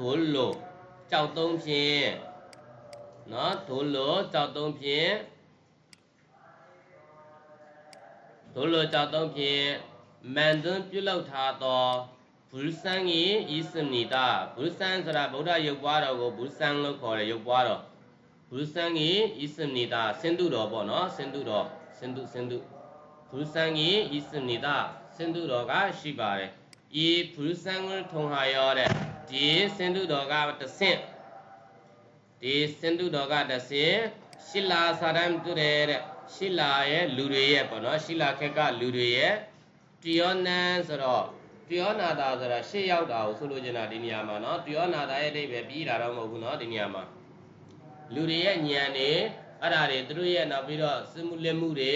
ဒိုလိုကြောက်သုံးဖြင့်နော်ဒိုလိုကြောက်သုံးဖြင့်ဒိုလိုကြောက်သုံးဖြင့်မန်သွန်းပြုလုပ်ထားသောဘူဆန်ကြီးဤစမိတာဘူဆန်ဆိုတာဗုဒ္ဓရုပ်ပွားတော်ကိုဘူဆန်လို့ခေါ်တယ်ရုပ်ပွားတော်ဘူဆန်ကြီးဤစမိတာစင်တုတော်ပေါ့နော်စင်တုတော်စင်တုစင်တုဘူဆန်ကြီးဤစမိတာစင်တုတော်ကရှိပါတယ်ဤဘူဆန်ကိုထုံဟာရောတဲ့ ဒီစင်တုတော်ကတဆင့်ဒီစင်တုတော်ကတဆင့်ရှီလာစာတိုင်းတူတယ်တဲ့ရှီလာရဲ့လူတွေရဲ့ပေါ့နော်ရှီလာခက်ကလူတွေရဲ့တိယောနန်ဆိုတော့တိယောနာတာဆိုတာရှေ့ရောက်တာကိုဆိုလိုချင်တာဒီနေရာမှာနော်တိယောနာတာရဲ့အဓိပ္ပာယ်ပြီးတာတော့မဟုတ်ဘူးနော်ဒီနေရာမှာလူတွေရဲ့ဉာဏ်တွေအဲ့ဒါတွေသူတို့ရဲ့နောက်ပြီးတော့စစ်မှုလက်မှုတွေ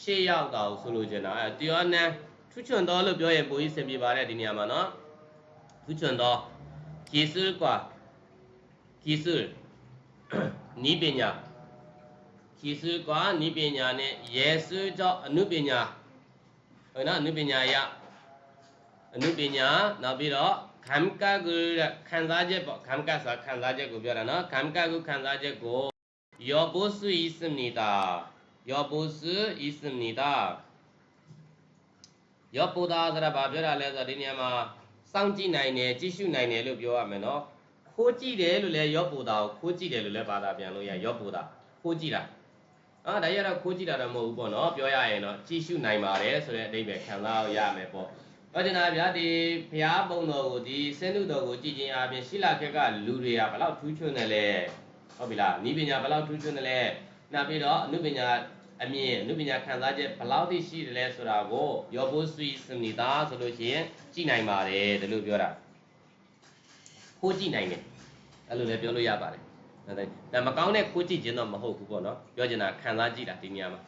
ရှေ့ရောက်တာကိုဆိုလိုချင်တာအဲတိယောနန်ထွချွန်တော်လို့ပြောရင်ပိုကြီးစင်ပြပါတယ်ဒီနေရာမှာနော်ထွချွန်တော် 技术挂，技术，你别呀，技术挂你别呀呢，也是叫你别呀，哎那你别呀呀，你别呀，那比如。ခံကကူခံစားချက်ပေါ့ခံကဆာခံစားချက်ကိုပြောတာနော်ခံကကူခံစားချက်ကိုယောပုစုဣစမနီတာယောပုစုဣစမနီတာယောပုတာဆိုတာဘာပြောတာလဲဆိုတော့ဒီနေရာမှာ စောင့်ကြည့်နိုင်တယ်ကြည့်ရှုနိုင်တယ်လို့ပြောရမယ်နော်ခိုးကြည့်တယ်လို့လည်းယောပုတာကိုခိုးကြည့်တယ်လို့လည်းဘာသာပြန်လို့ရယောပုတာခိုးကြည့်တာအာဒါရတော့ခိုးကြည့်တာတော့မဟုတ်ဘူးပေါ့နော်ပြောရရင်တော့ကြည့်ရှုနိုင်ပါတယ်ဆိုတဲ့အဓိပ္ပာယ်ခံစားရမယ်ပေါ့ဟောကျင်တာဗျာဒီဘုရားပုံတော်ကိုဒီစင်းလူတော်ကိုကြည်ကျင်အားဖြင့်ရှိလာခက်ကလူတွေကဘယ်လောက်ထူးချွန်တယ်လဲဟုတ်ပြီလားဤပညာဘယ်လောက်ထူးချွန်တယ်လဲနောက်ပြီးတော့အနုပညာ အမြင်အနုပညာခံစားချက်ဘယ်လောက်ထိရှိတယ်လဲဆိုတာကိုယောဘုဆွီစမီတာဆိုလို့ရှိရင်ကြည်နိုင်ပါတယ်ဒါလို့ပြောတာခိုးကြည့်နိုင်တယ်အဲ့လိုလည်းပြောလို့ရပါတယ်ဒါမကောင်းတဲ့ခိုးကြည့်ခြင်းတော့မဟုတ်ဘူးပေါ့နော်ပြောချင်တာခံစားကြည့်တာဒီနေရာမှာ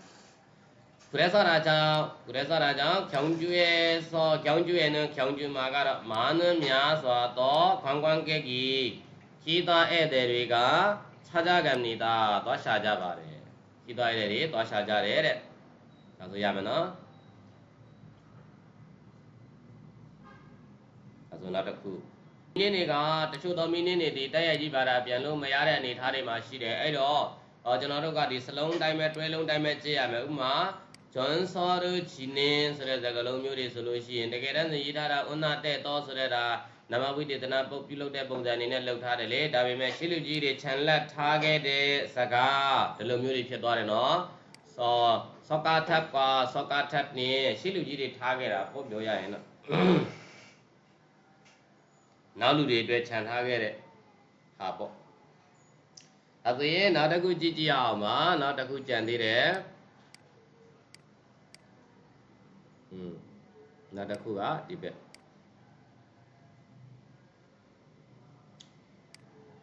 ကုရဲစောရာကြောင့်ကုရဲစောရာကြောင့်ကျောင်းကျွဲစောကျောင်းကျွဲနဲ့ကျောင်းကျွမှာကတော့မာနများစွာသောခွန်ခွန်ကဲကြီးခီးသားဧည့်သည်တွေကခြားကြကံနေတာသွားရှာကြပါတယ် ခီးသားဧည့်သည်တွေသွားရှာကြတယ်တဲ့ဒါဆိုရမယ်နော်ဒါဆိုနောက်တစ်ခုမိနစ်တွေကတချို့သောမိနစ်တွေဒီတက်ရကြီးပါတာပြန်လို့မရတဲ့အနေအထားတွေမှာရှိတယ်အဲ့တော့ဟောကျွန်တော်တို့ကဒီစလုံးတိုင်းပဲတွဲလုံးတိုင်းပဲကြည့်ရမယ်ဥပမာဂျွန်ဆော်ရချီနင်းဆိုတဲ့စကားလုံးမျိုးတွေဆိုလို့ရှိရင်တကယ်တမ်းရေးထားတာဥနာတဲ့တော့ဆိုတဲ့ဒါ နမဝိတေသနာပုတ်ပြုလုပ်တဲ့ပုံစံအနေနဲ့လုပ်ထားတယ်လေဒါပေမဲ့ရှေးလူကြီးတွေခြံလက်ထားခဲ့တဲ့စကားဒီလိုမျိုးတွေဖြစ်သွားတယ်နော်ဆောဆောကာထပ်ကွာဆောကာထပ်နေရှေးလူကြီးတွေထားခဲ့တာပို့ပြောရရင်တော့နောက်လူတွေအတွက်ခြံထားခဲ့တဲ့ဟာပေါ့ဒါဆိုရင်နောက်တစ်ခုကြည့်ကြည့်အောင်ပါနောက်တစ်ခုကြံသေးတယ်อืมနောက်တစ်ခုကဒီဘက်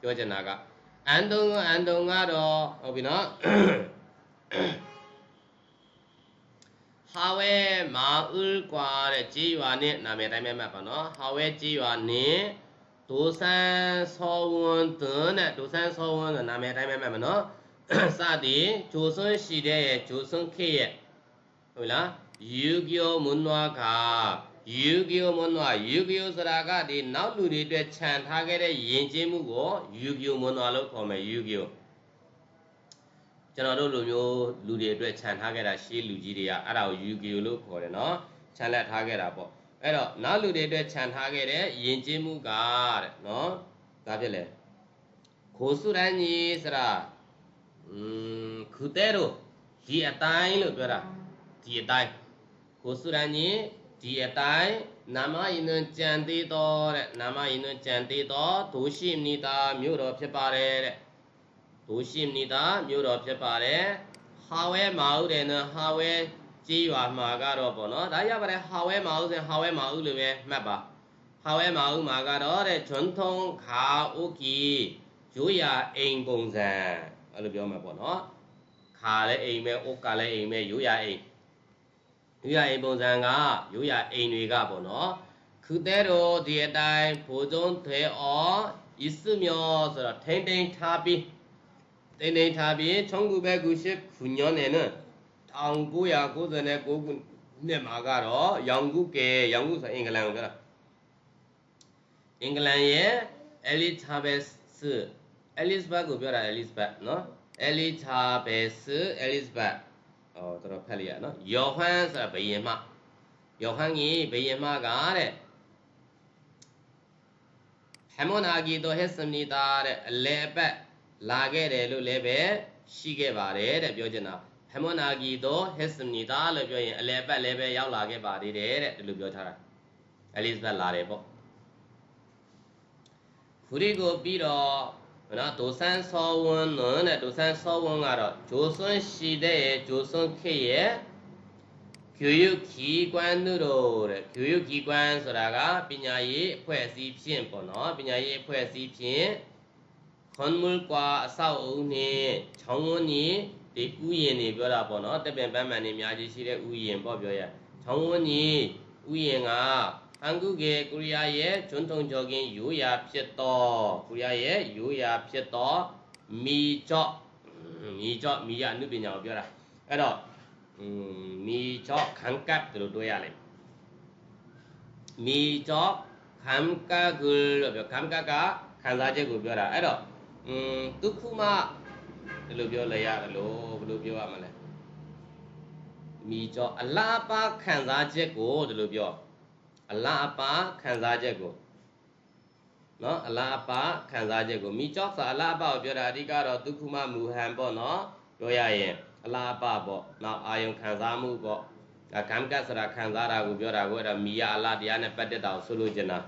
ပြောချင်တာကအန်တုံအန်တုံကတော့ဟုတ်ပြီနော်ဟာဝဲမာဥလ်ကွာတဲ့ကြေးရွာနဲ့နာမည်တိုင်းပဲမှတ်ပါနော်ဟာဝဲကြေးရွာနဲ့ဒိုဆန်ဆောဝန်တန်တဲ့ဒိုဆန်ဆောဝန်ကနာမည်တိုင်းပဲမှတ်ပါနော်စသည်ဂျိုဆွန်းရှိတဲ့ဂျိုဆွန်းခေရဲ့ဟုတ်လား ယူဂီယိုမွန်နွားကယူဂီယိုမွန်နွားယူဂီယိုဆိုတာကဒီနောက်လူတွေအတွက်ခြံထားခဲ့တဲ့ယဉ်ကျေးမှုကိုယူဂီယိုမွန်နွားလို့ခေါ်မယ်ယူဂီယိုကျွန်တော်တို့လူမျိုးလူတွေအတွက်ခြံထားခဲ့တာရှေးလူကြီးတွေကအဲ့ဒါကိုယူဂီယိုလို့ခေါ်တယ်နော်ခြံလက်ထားခဲ့တာပေါ့အဲ့တော့နောက်လူတွေအတွက်ခြံထားခဲ့တဲ့ယဉ်ကျေးမှုကတဲ့နော်ဒါဖြစ်လေခိုးစုရန်ကြီးဆိုတာอืมခုတဲတို့ဒီအတိုင်းလို့ပြောတာဒီအတိုင်း ကိုစုရန်ကြီးဒီအတိုင်းနာမယင်းကြံသေးတော်တဲ့နာမယင်းကြံသေးတော်ဒုရှိမနိတာမြို့တော်ဖြစ်ပါတယ်တဲ့ဒုရှိမနိတာမြို့တော်ဖြစ်ပါတယ်ဟာဝဲမာဥတဲ့နော်ဟာဝဲကြီးရွာမှာကတော့ပေါ့နော်ဒါရပါတယ်ဟာဝဲမာဥဆိုဟာဝဲမာဥလို့ပဲမှတ်ပါဟဖောက်ရဲမအောင်မှာကတော့တဲ့ဂျွန်းထုံခါအိုကီရိုးရာအိမ်ပုံစံအဲ့လိုပြောမှာပေါ့နော်ခါလည်းအိမ်ပဲအိုကလည်းအိမ်ပဲရိုးရာအိမ် ရိုးရာအိမ်ပုံစံကရိုးရာအိမ်တွေကပေါ့နော်ခုတဲ့တော့ဒီအတိုင်းဘိုးကျုံထဲအော်ဤစမြောဆိုတော့ထိမ့်ထိမ့်ထားပြီးတိမ့်တိမ့်ထားပြီးချုံကူပဲကူရှိခုညောနေနော်1999ခုနှစ်မှာကတော့ရောင်ကူကဲရောင်ကူဆိုအင်္ဂလန်ကိုပြောတာအင်္ဂလန်ရဲ့ Elizabeth အဲလစ်ဘတ်ကိုပြောတာအဲလစ်ဘတ်နော်အဲလီ ချာဘယ်စအဲလစ်ဘတ်အော်တော်တော်ဖက်လိုက်ရနော်ယောဟန်ဆိုတာဘယင်မယောဟန်ကြီးဘယင်မကတဲ့ဟမွန်အာဂီတိုဟက်စမနီတာတဲ့အလဲပတ်လာခဲ့တယ်လို့လည်းပဲရှိခဲ့ပါတယ်တဲ့ပြောချင်တာဟမွန်အာဂီတိုဟက်စမနီတာလို့ပြောရင်အလဲပတ်လည်းပဲရောက်လာခဲ့ပါသေးတယ်တဲ့ဒီလိုပြောထားတာအဲလစ်ဘတ်လာတယ်ပေါ့ခူရီကိုပြီးတော့ နော်ဒိုဆန်ဆောဝွန်းနော်တဲ့ဒိုဆန်ဆောဝွန်းကတော့ဂျိုဆွန်းရှိတဲ့ရဲ့ဂျိုဆွန်းခေရဲ့ကျူယုခီကွမ်းသူတို့တဲ့ကျူယုခီကွမ်းဆိုတာကပညာရေးအဖွဲ့အစည်းဖြင့်ပေါ့နော်ပညာရေးအဖွဲ့အစည်းဖြင့်ခွန်မူလ်ကွာအဆောက်အဦနဲ့ချောင်းဝန်းကြီးဒီဥယျာဉ်နေပြောတာပေါ့နော်တပင်ပန်းမှန်နေအများကြီးရှိတဲ့ဥယျာဉ်ပေါ့ပြောရချောင်းဝန်းကြီးဥယျာဉ်က ဟန်ဂုကေကိုရီးယားရဲ့ဂျွန်းတုံကျော်ကင်းရိုးရာဖြစ်သောကိုရီးယားရဲ့ရိုးရာဖြစ်သောမီကျော့မီကျော့မီရအနုပညာကိုပြောတာအဲ့တော့မီကျော့ခန်ကပ်ဒီလိုတွေးရလိမ့်မီကျော့ခန်ကပ်ဂူလို့ပြောခန်ကပ်ကခံစားချက်ကိုပြောတာအဲ့တော့ဒုက္ခမဒီလိုပြောလဲရတယ်လို့ဘယ်လိုပြောရမလဲမီကျော့အလားပါခံစားချက်ကိုဒီလိုပြော အလားအပါခံစားချက်ကိုနော်အလားအပါခံစားချက်ကိုမိကြောက်စာအလားအပါကိုပြောတာအဓိကတော့ဒုက္ခမမူဟန်ပေါ့နော်ပြောရရင်အလားအပါပေါ့နောက်အာယုံခံစားမှုပေါ့ဒါကံကတ်ဆိုတာခံစားတာကိုပြောတာကိုအဲ့ဒါမိယအလားတရားနဲ့ပတ်သက်တာကိုဆိုလို့ကျင်တာ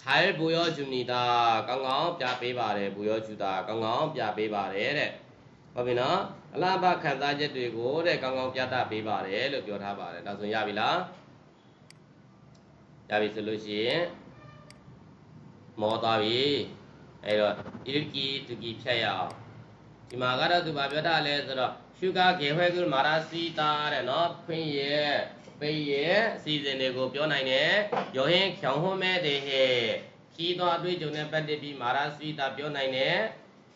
ခြိုင်ဘူယောဂျူနီတာကောင်းကောင်းပြပေးပါတယ်ဘူယောဂျူတာကောင်းကောင်းပြပေးပါတယ်တဲ့ဟုတ်ပြီနော်အလားအပါခံစားချက်တွေကိုတဲ့ကောင်းကောင်းပြသပေးပါတယ်လို့ပြောထားပါတယ်ဒါဆိုရပြီလား ရပြီဆိုလို့ရှိရင်မောသွားပြီအဲ့တော့ဣရကီတူကီဖြတ်ရအောင်ဒီမှာကတော့သူဗာပြောတာလဲဆိုတော့ရှုကားကေဟွဲကုမာရာစီတာတဲ့နော်ဖွင့်ရဲ့ပိရဲ့အစီအစဉ်တွေကိုပြောနိုင်တယ်ရောဟင်းချောင်ဟွန်းမဲတဲ့ဟဲ့ခီးတော်အတွေ့အကြုံနဲ့ပတ်သက်ပြီးမာရာစီတာပြောနိုင်တယ်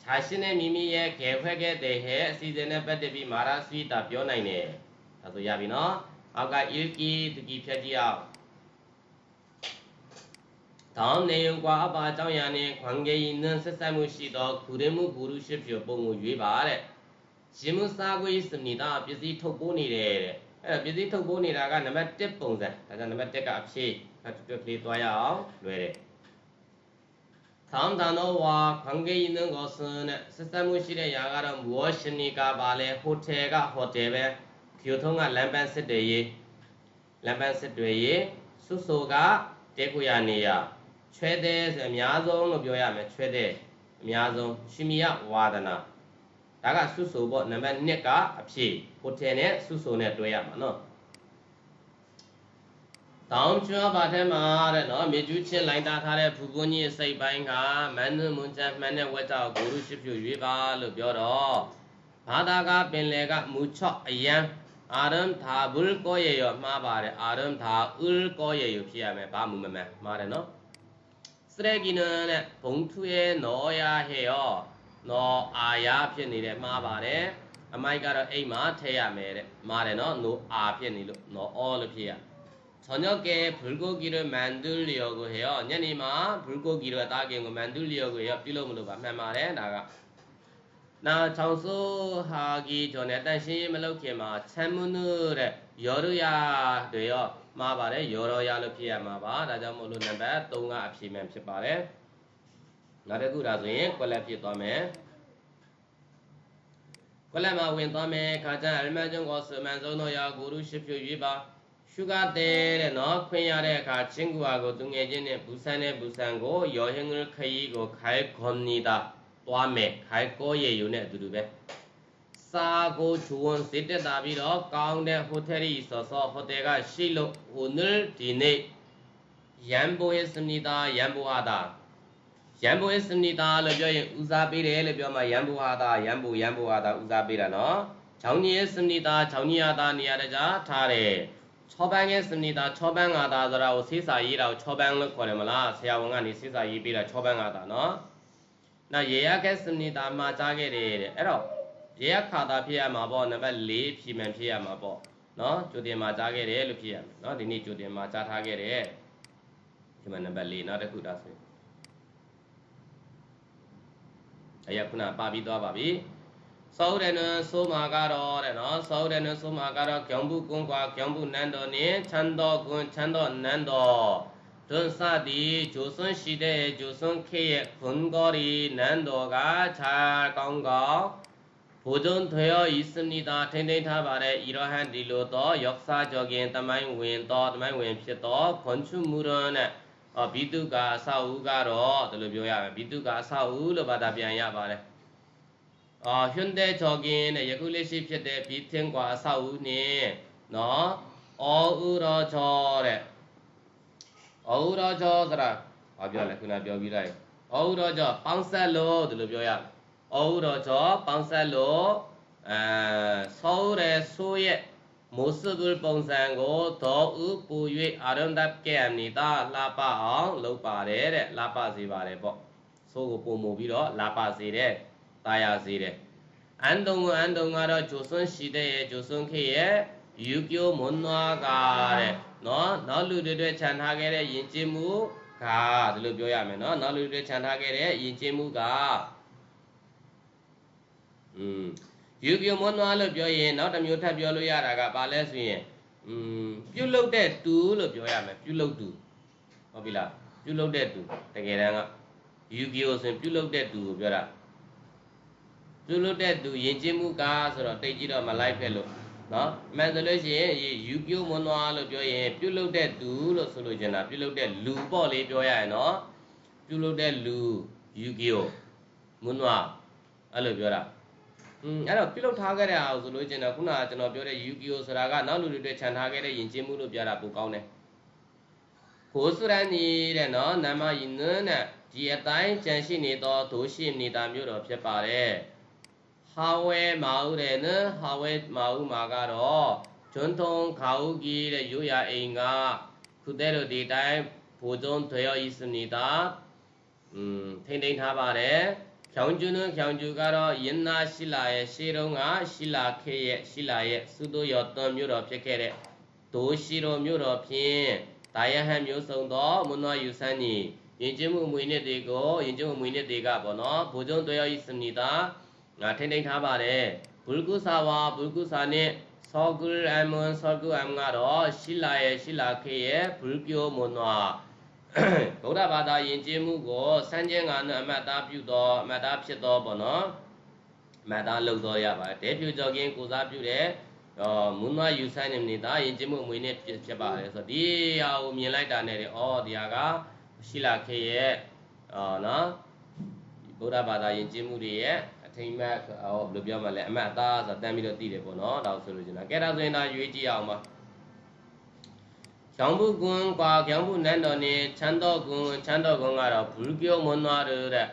ခြာရှင်နဲ့မိမိရဲ့ခေခွဲခဲ့တဲ့ဟဲ့အစီအစဉ်နဲ့ပတ်သက်ပြီးမာရာစီတာပြောနိုင်တယ်ဒါဆိုရပြီနော်အောက်ကဣရကီတူကီဖြတ်ကြည့်အောင် တောင်းနေုံကွာအပါအကြောင်းရနဲ့ခွန်ကေရင်နဲ့ဆက်ဆက်မှုရှိသောခုရင်မှုဂုရုရှိဖြစ်ပုံကိုရွေးပါတဲ့ရှင်မစားကွေးစမီတာပစ္စည်းထုတ်ပိုးနေတယ်တဲ့အဲ့ပစ္စည်းထုတ်ပိုးနေတာကနံပါတ်1ပုံစံဒါကြောင့်နံပါတ်1ကအဖြေဖတ်တွက်ကလေးသွားရအောင်လွယ်တယ်သောင်းတန်သောဝါခွန်ကေရင်နဲ့ကိုစနဲ့ဆက်ဆက်မှုရှိတဲ့ຢာကတော့မောရှင်နီကပါလဲဟိုတယ်ကဟိုတယ်ပဲကျိုထုံးကလမ်းပန်းစစ်တွေရေးလမ်းပန်းစစ်တွေရေးဆုဆိုကတဲကိုရနေရ ချွဲတဲ့ဆိုအများဆုံးလို့ပြောရမယ်ချွဲတဲ့အများဆုံးရှင်မီယဝါဒနာဒါကဆုဆိုပေါ့နံပါတ်1ကအဖြေဟိုတယ်နဲ့ဆုဆိုနဲ့တွဲရမှာနော်တောင်းကျွမ်းပါထဲမှာတဲ့နော်မြေကျူးချင်းလိုင်းတာထားတဲ့ဖူပွန်းကြီးစိတ်ပိုင်းကမန်းနမွန်ချမ်းမှန်တဲ့ဝက်ကြောက်ဂိုရုရှိဖြူရွေးပါလို့ပြောတော့ဘာသာကပင်လေကမူချော့အယံအာရမ်သာဘူလ်ကိုရေရောမှားပါတယ်အာရမ်သာဥလ်ကိုရေရောဖြစ်ရမယ်ဘာမှမမှန်မှားတယ်နော် 쓰레기는봉투에넣어야해요နော်အာရဖြစ်နေတယ်မှားပါတယ်အမိုက်ကတော့အိမ်မှာထည့်ရမယ်တဲ့မှားတယ်နော်노အာဖြစ်နေလို့နော်အောလို့ဖြစ်ရ저녁에불고기를만들려고해요ညနေမှာ불고기를따긴거만들려고해요ပြုလုပ်မလို့ပါမှန်ပါတယ်ဒါကနာချောင်းစိုးဟာဂီဂျော်နဲ့တန်ရှင်းမလုပ်ခင်မှာချမ်းမနုတဲ့ရောရရတွေရော မှားပါတယ်ရောရောရလို့ဖြစ်ရမှာပါဒါကြောင့်မို့လို့နံပါတ်3ကအဖြေမှန်ဖြစ်ပါတယ်နောက်တစ်ခုဒါဆိုရင်ကွက်လက်ဖြစ်သွားမယ်ကွက်လက်မှာဝင်သွားမယ်ခါကျအလမန်ကျုံကိုစမန်ဆုံးတော့ရာဂုရုရှိဖြူရွေးပါရှုကတဲ့တဲ့နော်ခွင့်ရတဲ့အခါချင်းကူဟာကိုသူငယ်ချင်းနဲ့ဘူဆန်နဲ့ဘူဆန်ကိုရောဟင်းခရီးကိုခိုင်ခွန်နေတာသွားမယ်ခိုင်ကိုရေယူနဲ့အတူတူပဲ စာကိုချူဝန်စစ်တက်တာပြီးတော့ကောင်းတဲ့ဟိုတယ်ရီဆော့ဆော့ဟိုတယ်ကရှိလို့ဟိုနယ်ဒီနေ့ယံဘုဟိစနိတာယံဘုဟာတာယံဘုဟိစနိတာလို့ပြောရင်ဦးစားပေးတယ်လို့ပြောမှယံဘုဟာတာယံဘုယံဘုဟာတာဦးစားပေးတာနော်ချောင်းကြီးရဲ့စနိတာချောင်းကြီးဟာတာနေရာတကြထားတယ်6ပန်းရဲ့စနိတာ6ပန်းငါတာဆိုတာကိုစေးစာရေးတာကို6ပန်းလို့ခေါ်တယ်မလားဆရာဝန်ကနေစေးစာရေးပေးတာ6ပန်းငါတာနော်နောက်ရေရကဲစနိတာမှာကြားခဲ့တယ်တဲ့အဲ့တော့ ရေရခါတာဖြစ်ရမှာပေါ့နံပါတ်4ဖြည့်မှန်ဖြစ်ရမှာပေါ့နော်ကြိုတင်မှာကြားခဲ့တယ်လို့ဖြစ်ရမယ်နော်ဒီနေ့ကြိုတင်မှာကြားထားခဲ့တယ်ဒီမှာနံပါတ်4နောက်တစ်ခုဒါဆိုရင်အရာခုနပါပြီးသွားပါပြီသောရဏဆိုမာကတော့တဲ့နော်သောရဏဆိုမာကတော့ကျောင်းဘူးကွန်းကွာကျောင်းဘူးနန်းတော်နဲ့ချမ်းတော်ကွန်းချမ်းတော်နန်းတော်တွန်းစသည်ဂျိုဆွန်းရှိတဲ့ဂျိုဆွန်းခေရဲ့ခွန်ကောရီနန်းတော်ကခြာကောင်းကောင်း ဘုဒ္ဓံထွေယောဤစနိတာထိမ့်သိမ့်ထားပါတဲ့ဤရောဟန်ဒီလိုတော့ယောက်စာကြောခင်တမိုင်းဝင်တော့တမိုင်းဝင်ဖြစ်တော့ခွန်ချုမူရနဲ့ဟောဘိတုကအဆောက်အဦကတော့ဒီလိုပြောရမယ်ဘိတုကအဆောက်အဦလို့ဘာသာပြန်ရပါတယ်အာဟွန်းတဲ့ကြောခင်နဲ့ယခုလေးရှိဖြစ်တဲ့ဘိသင်ကွာအဆောက်အဦနဲ့နော်အောဥရောချောတဲ့အောဥရောချောဆိုတာဘာပြောလဲခုနပြောပြီးလိုက်အောဥရောချောပေါင်းဆက်လို့ဒီလိုပြောရမယ် အောဥရောချောပေါင်းဆက်လို့အဲဆောရဲဆိုးရဲ့မိုးစကုလပုံစံကိုဒေါ်ဥပူ၍အာရုံတပ်ကဲ့နေတာလှပအောင်လုပ်ပါတယ်တဲ့လှပစေပါတယ်ပေါ့ဆိုးကိုပုံမူပြီးတော့လှပစေတဲ့တာယာစေတယ်အန်တုံအန်တုံကတော့ဂျိုဆွန်းရှိတဲ့ရဲ့ဂျိုဆွန်းခေရဲ့ယူပြိုမွန်နွားကတဲ့နော်နောက်လူတွေတွေခြံထားခဲ့တဲ့ယဉ်ကျေးမှုကဒီလိုပြောရမယ်နော်နောက်လူတွေခြံထားခဲ့တဲ့ယဉ်ကျေးမှုက อืมယူပြိုမွန်နွားလို့ပြောရင်နောက်တစ်မျိုးထပ်ပြောလို့ရတာကဘာလဲဆိုရင်อืมပြုတ်လုတ်တဲ့တူလို့ပြောရမယ်ပြုတ်လုတ်တူဟုတ်ပြီလားပြုတ်လုတ်တဲ့တူတကယ်တမ်းကယူပြိုဆိုရင်ပြုတ်လုတ်တဲ့တူကိုပြောတာပြုတ်လုတ်တဲ့တူယဉ်ကျေးမှုကဆိုတော့တိတ်ကြည့်တော့မလိုက်ဖက်လို့နော်မှန်တယ်လို့ရှိရင်ယူပြိုမွန်နွားလို့ပြောရင်ပြုတ်လုတ်တဲ့တူလို့ဆိုလို့ကျင်တာပြုတ်လုတ်တဲ့လူပေါ့လေးပြောရရင်နော်ပြုတ်လုတ်တဲ့လူယူပြိုမွန်နွားအဲ့လိုပြောတာ อืมအဲ့တော့ပြုလုပ်ထားခဲ့တဲ့အားဆိုလို့ကျင်တော့ခုနကကျွန်တော်ပြောတဲ့ Yu-Gi-Oh ဆိုတာကနောက်လူတွေအတွက်ခြံထားခဲ့တဲ့ယဉ်ကျေးမှုလို့ပြောတာပိုကောင်းတယ်။ကိုစရန်နီတဲ့နော်နာမယင်းနဲ့ဒီအတိုင်းကြံရှိနေသောဒိုးရှိနေတာမျိုးတော်ဖြစ်ပါတယ်။ဟာဝဲမာဥတဲ့နော်ဟာဝဲမာဥမှာကတော့ဂျွန်းထုံခါဥကြီးတဲ့ရိုးရအိမ်ကခုတဲ့တို့ဒီတိုင်းဘူဇုံထွေရောဤစနေတာอืมထိမ့်ထိန်ထားပါတယ်။ ဖြောင်းကျူးနဲ့ဖြောင်းကျူးကတော့ယင်းနာရှိလာရဲ့ရှေးတုန်းကရှိလာခေရဲ့ရှိလာရဲ့သုတရောသွန်မြို့တော်ဖြစ်ခဲ့တဲ့ဒိုးရှိတော်မြို့တော်ဖြင့်တာယဟန်မျိုးစုံသောမွန်နွားယူဆန်းကြီးယဉ်ကျေးမှုအမွေနှစ်တွေကိုယဉ်ကျေးမှုအမွေနှစ်တွေကပေါ့နော်ဘိုးကျုံတော်ဤစနီတာငါထိမ့်ထိန်ထားပါတယ်ဘူလကုစာဝါဘူလကုစာနဲ့ဆောဂူအမွန်ဆောဂူအမ်ကတော့ရှိလာရဲ့ရှိလာခေရဲ့ဘူလပြိုမွန်နွား ဗုဒ္ဓဘာသာယဉ်ကျေးမှုကိုစံကျင်ကနဲ့အမတ်သားပြုသောအမတ်သားဖြစ်သောပေါ့နော်အမတ်သားလုပ်တော်ရပါတယ်တေဖြူကြောကင်းကိုစားပြုတဲ့အော်မွန်းမယူဆိုင်နေနေတာယဉ်ကျေးမှုအမွေနဲ့ဖြစ်ပါတယ်ဆိုတော့ဒီဟာကိုမြင်လိုက်တာနဲ့အော်ဒီဟာကရှိလာခေရဲ့အော်နော်ဗုဒ္ဓဘာသာယဉ်ကျေးမှုတွေရဲ့အထိမ့်မဲ့ဟောဘယ်လိုပြောမလဲအမတ်သားဆိုတန်းပြီးတော့တည်တယ်ပေါ့နော်ဒါဆိုလို့ကျွန်တော်ကဲဒါဆိုရင်ဒါရွေးကြည့်အောင်ပါ ကျောင်းဘူးကွန်းကွာကျောင်းဘူးနန်းတော်နေချမ်းတော်ကွန်းချမ်းတော်ကွန်းကတော့ဘူပြောမွန်သွားတယ်တဲ့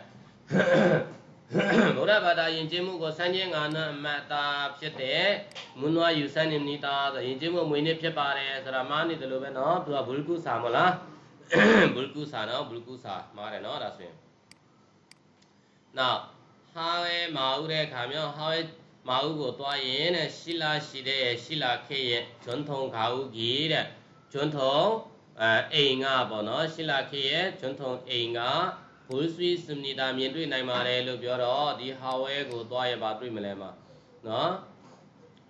ဘုရားဘာသာယဉ်ကျေးမှုကိုစံချင်းငါနဲ့အမတ်တာဖြစ်တဲ့မွန်းနွားယူစံနေနေတာဆိုယဉ်ကျေးမှုမွေနေဖြစ်ပါတယ်ဆိုတာမားနေတယ်လို့ပဲเนาะသူကဘူကုစာမလားဘူကုစာเนาะဘူကုစာမားတယ်เนาะဒါဆိုရင်နောက်ဟာဝဲမာဥတဲ့ခါမျိုးဟာဝဲမာဥကိုတွားရင်တဲ့ရှိလာရှိတဲ့ရှိလာခေရဲ့ဂျွန်းထုံခါဥကြီးတဲ့ ကျွန်းထုံအဲအိမ်ကပေါ့နော်ရှစ်လခေရဲ့ကျွန်းထုံအိမ်ကဘူဆွီစမနီတာမြင်တွေ့နိုင်ပါတယ်လို့ပြောတော့ဒီဟာဝဲကိုသွားရပါတွေ့မလဲမှာနော်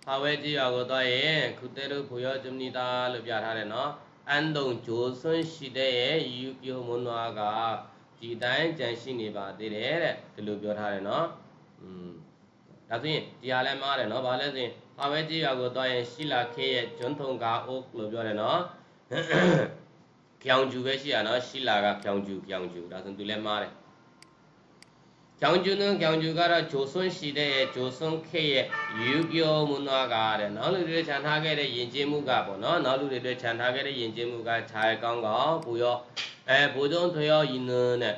ဟာဝဲကြည့်ရကိုသွားရင်ခုတဲတို့ဘူရောစမနီတာလို့ပြထားတယ်နော်အန်တုံဂျိုဆွန်းရှိတဲ့ရဲ့ယူပြိုမွန်နွားကဒီတိုင်းကြံရှိနေပါသေးတယ်တဲ့ဒီလိုပြောထားတယ်နော်อืม ဒါဆိုရင်ဒီဟာလည်းမားတယ်နော်ဘာလဲဆိုရင်ဟာဝဲကြီးရွာကိုသွားရင်ရှိလာခေရဲ့ဂျွန်းထုံကာအိုးလို့ပြောတယ်နော်ဖြောင်ကျူပဲရှိရနော်ရှိလာကဖြောင်ကျူဖြောင်ကျူဒါဆိုသူလည်းမားတယ်ကျောင်းကျူးနဲ့ကျောင်းကျူးကတော့ဂျိုဆွန်းရှိတဲ့ရဲ့ဂျိုဆွန်းခေရဲ့ယူပြောမှုနာကတဲ့နောက်လူတွေခြံထားခဲ့တဲ့ယဉ်ကျေးမှုကပေါ့နော်နောက်လူတွေခြံထားခဲ့တဲ့ယဉ်ကျေးမှုကခြားကောင်းကောင်းပူရောအဲဘူဇုံထွေရောယင်းနဲ့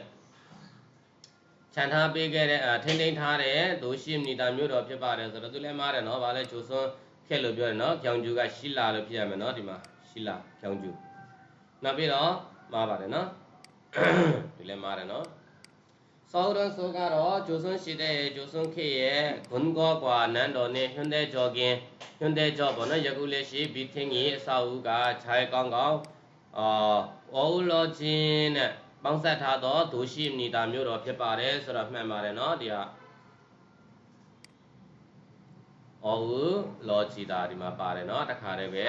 ခြံထားပေးခဲ့တဲ့ထိမ့်ထိန်ထားတဲ့ဒိုရှိမီတာမျိုးတော်ဖြစ်ပါတယ်ဆိုတော့သူလည်းမားတယ်နော်ဗာလဲဂျိုဆွန်းခေလို့ပြောတယ်နော်ကျောင်းကျူးကရှိလာလို့ဖြစ်ရမယ်နော်ဒီမှာရှိလာကျောင်းကျူးနောက်ပြီးတော့မားပါတယ်နော်ဒီလည်းမားတယ်နော်ဆောရန်ဆိုကတော့ဂျိုဆွန်းရှိတဲ့ဂျိုဆွန်းခေရဲ့ဂွန်ကောကွာနန်းတော်နဲ့ဟွန်းတဲ့ကြောကင်းဟွန်းတဲ့ကြောပေါ့နော်ယခုလေးရှိဘီထင်းကြီးအစာဦးကခြားကောင်းကောင်းအာအော်လောချင်းနဲ့ ပေါင်းဆက်ထားသောဒိုရှိမီတာမျိုးတော်ဖြစ်ပါတယ်ဆိုတော့မှန်ပါတယ်နော်ဒီဟာအော်လောချီတာဒီမှာပါတယ်နော်တခါတည်းပဲ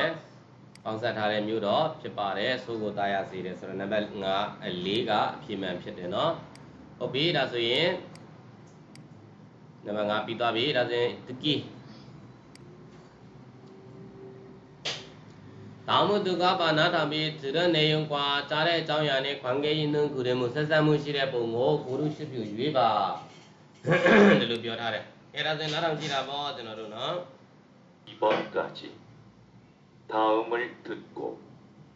ပေါင်းဆက်ထားတဲ့မျိုးတော်ဖြစ်ပါတယ်ဆိုကိုတာရစေတယ်ဆိုတော့နံပါတ်5 4ကအပြည့်မှန်ဖြစ်တယ်နော်ဟုတ်ပြီဒါဆိုရင်နံပါတ်5ပြီးသွားပြီဒါဆိုရင်တကီ 나무드가 바나답이 들은 내용과 짤의 장면에 관계 있는 그림은 세사무실에 보고 고르시뷰 유해바 들로 비어하래. 예라든 나랑 지라보 드너루는 2번까지 다음을 듣고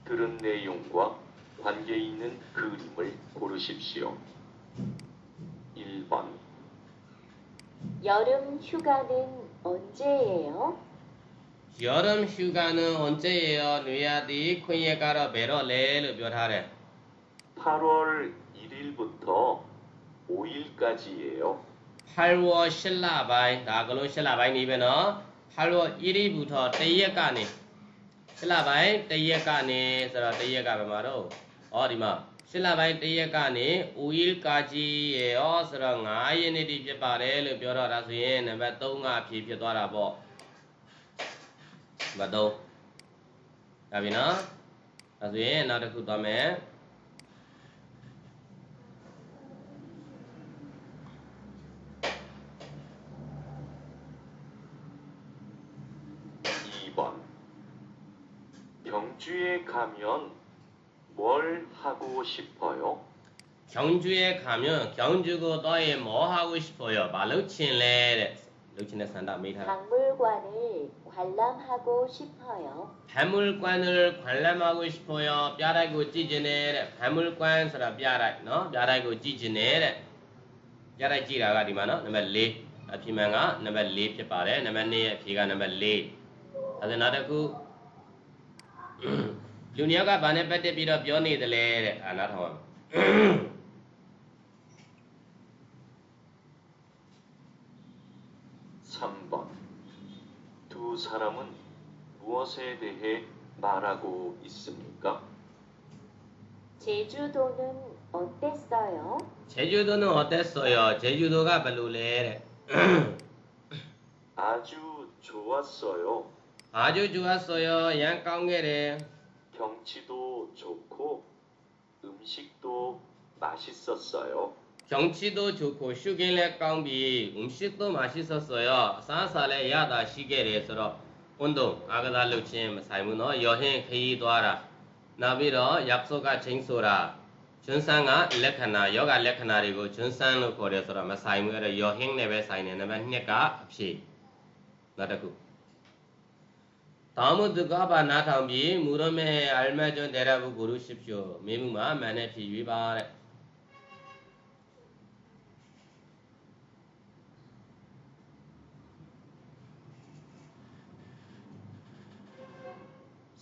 들은 내용과 관계 있는 그림을 고르십시오. 1번. 여름 휴가는 언제예요? ယောရမ်ရှုကနဟွန်ကျေရောနွေရာတီခွင့်ရကတော့ဘယ်တော့လဲလို့ပြောထားတယ်8월 1일부터 5일까지예 요. 8월 10일 바이 나그로 10일 바이 니베너 8월 1일부터 1일까지 10일 바이 1일까지 그래서 1일까 배마로 어디마 10일 바이 1일까지 5일까지예 요. 그래서 5일이 ဖြစ်ပါတယ်လို့ပြောတော့ဒါဆိုရင်နံပါတ်3ကဖြည့်ဖြစ်သွားတာပေါ့ နံပါတ်3ဒါပြီနော်ဒါဆိုရင်နောက်တစ်ခုသွားမယ် 2번, 경주에 가면 뭘 하고 싶어요? 경주에 가면 경주고 너희 뭐 하고 싶어요? 말로 친래 루친의 산다 메이타 박물관을 관람하고 싶어요. 박물관을 관람하고 싶어요. 뼈라고 찌지네 박물관ဆိုတာပြလိုက်เนาะပြလိုက်ကိုကြည့်ခြင်းနဲ့တဲ့ပြလိုက်ကြည့်တာကဒီမှာเนาะနံပါတ်4အဖြေမှန်ကနံပါတ်4ဖြစ်ပါတယ်နံပါတ်2ရဲ့အဖြေကနံပါတ်4အဲဒါနောက်တစ်ခုလူနှစ်ယောက်ကဘာနဲ့ပတ်သက်ပြီးတော့ပြောနေတယ်လဲတဲ့အာနာထောင် 3 사람은 무엇에 대해 말하고 있습니까? 제주도는 어땠어요? 제주도는 어땠어요? 제주도가 별로래တဲ့ 아주 좋았어요. 아주 좋았어요. 양 깡게래. 경치도 좋고 음식도 맛있었어요. 경치도 좋고 슈길레 깡비 음식도 맛있었어 요. 산살에 야다 시계를 서로 운동 아가달루침 삶은어 여행 회의도 하 라. 나비로 약속아 쟁소 라. 준상아 레카나 여가 레카나리고 준상로 거래서라 마사이무에라 여행 내배 사이네 내배 hneka 앞 시. 나다 구. 다무드가 바 나타비 무럼에 알마전 데라부 고르십시 오. 메무마 만에 비위바 레.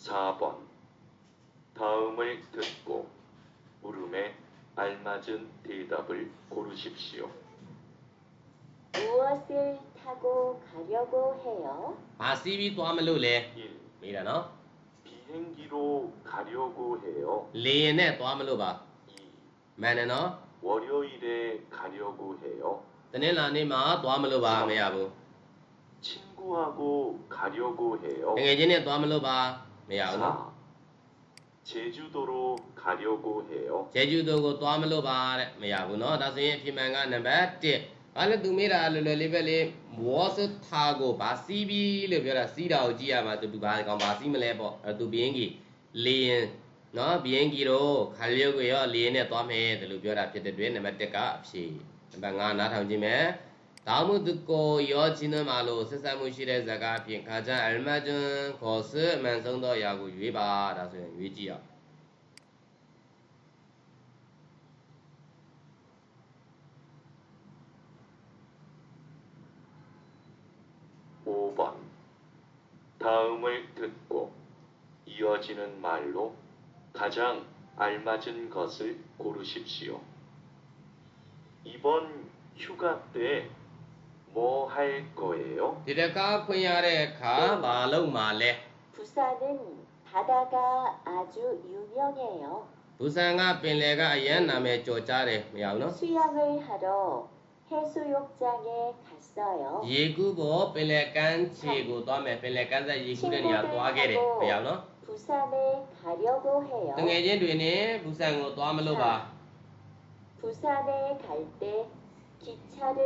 4번 다음을 듣고 물음에 알맞은 대답을 고르십시오. 무엇을 타고 가려고 해요? ဘာစီးပြီးသွားမလို့လဲ 1. မေးတာနော် 비행기로 가려고 해요. လေရင်နဲ့သွားမလို့ပါ 2. မှန်တယ်နော် 월요일에 가려고 해요. တနင်္လာနေ့မှာသွားမလို့ပါမရဘူး 친구하고 가려고 해요. တကယ်ချင်းနဲ့သွားမလို့ပါ မရဘူးခြေကျူတိုကိုခါလျိုကိုဟေယောခြေကျူတိုကိုသွားမလို့ပါတဲ့မရဘူးเนาะဒါဆိုရင်အဖြစ်မှန်ကနံပါတ်1ဘာလဲသူမေးတာလွယ်လွယ်လေးပဲလေဘောစသာကိုဘာစီးပြီလို့ပြောတာစီးတာကိုကြည့်ရမှာသူသူဘာကောင်ဘာစီးမလဲပေါ့အဲသူဘင်းကြီးလေရင်နော်ဘင်းကြီးတို့ခါလျိုကိုရောလေရင်နဲ့သွားမယ်တယ်လို့ပြောတာဖြစ်တဲ့တွင်နံပါတ်1ကအဖြေနံပါတ်5နားထောင်ကြည့်မယ် 나무 듣고 이어지는 말로 세사무실의 자가 빈 가장 알맞은 것을 만성더 야구 유해바 라서는 유지요. 번 다음을 듣고 이어지는 말로 가장 알맞은 것을 고르십시오. 이번 휴가 때 뭐 할 거예요? ဒီတစ်ခါခွင့်ရတဲ့အခါဘာလုပ်မှာလဲ 부산은 바다가 아주 유명해요. ဘူဆန်ကပင်လယ်ကအရန်နာမည်ကြော်ကြားတယ်မရဘူးနော် 수영을 하러 해수욕장에 갔어요. ရေကူးပေါ်ပင်လယ်ကမ်းခြေကိုသွားမယ်ပင်လယ်ကမ်းဆက်ရေကူးတဲ့နေရာသွားခဲ့တယ်မရဘူးနော် 부산에 가려고 해요. တငယ်ချင်းတွေနဲ့ဘူဆန်ကိုသွားမလို့ပါ 부산에 갈 때 기차를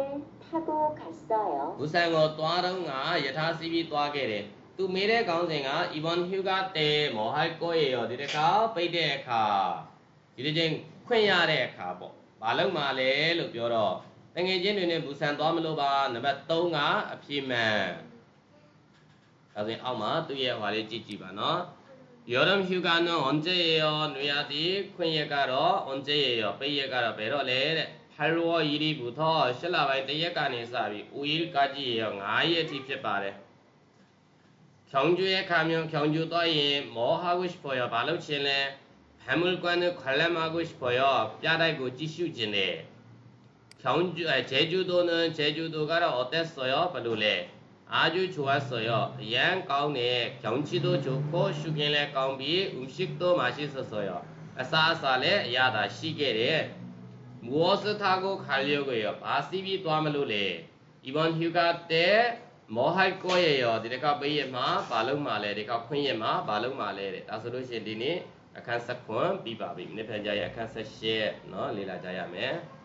타고 갔어요. ဘူဆန်ကိုသွားတော့ငါယထာစီးပြီးသွားခဲ့တယ်သူမေးတဲ့ခေါင်းစဉ်က Ivan Hugo တေမောဟိုက်ကိုရေရောဒီတစ်ခါပိတ်တဲ့အခါဒီတစ်ချိန်ခွင့်ရတဲ့အခါပေါ့ဘာလုပ်မှာလဲလို့ပြောတော့တငယ်ချင်းတွေနဲ့ဘူဆန်သွားမလို့ပါနံပါတ်3ကအပြည့်မှန်ဒါဆိုရင်အောက်မှာသူ့ရဲ့ဟွာလေးကြည့်ကြည့်ပါနော် 여름 휴가는 언제예요? 누야디 퀸예가로 언제예요? 빼예가로 배로래 8월 1일부터 신라바이 때역간에 사비 5일까지예요. 5일이 필바래. 경주에 가면 경주도에 뭐 하고 싶어요? 바로 지네 박물관을 관람하고 싶어요. 뼈라고 지슈지네. 경주, 아, 제주도는 제주도가 어땠어요? 바로래. 아주 좋았어요. 양 가운데 경치도 좋고 슈겐의 가운데 음식도 맛있었어요. 싸싸래 야다 시계래 무엇을 타고 가려고요? 바시비 또하면로래 이번 휴가 때 뭐 할 거예요? 디레카 베이마 발롱마래 디레카 퀸예마 발롱마래 다ဆိုလို့ရှိရင်ဒီနေ့အခန်းဆက်ခွန်ပြီးပါပြီ။နေ့ဖန်ကြရအခန်းဆက်ရှဲเนาะလေ့လာကြရမယ်။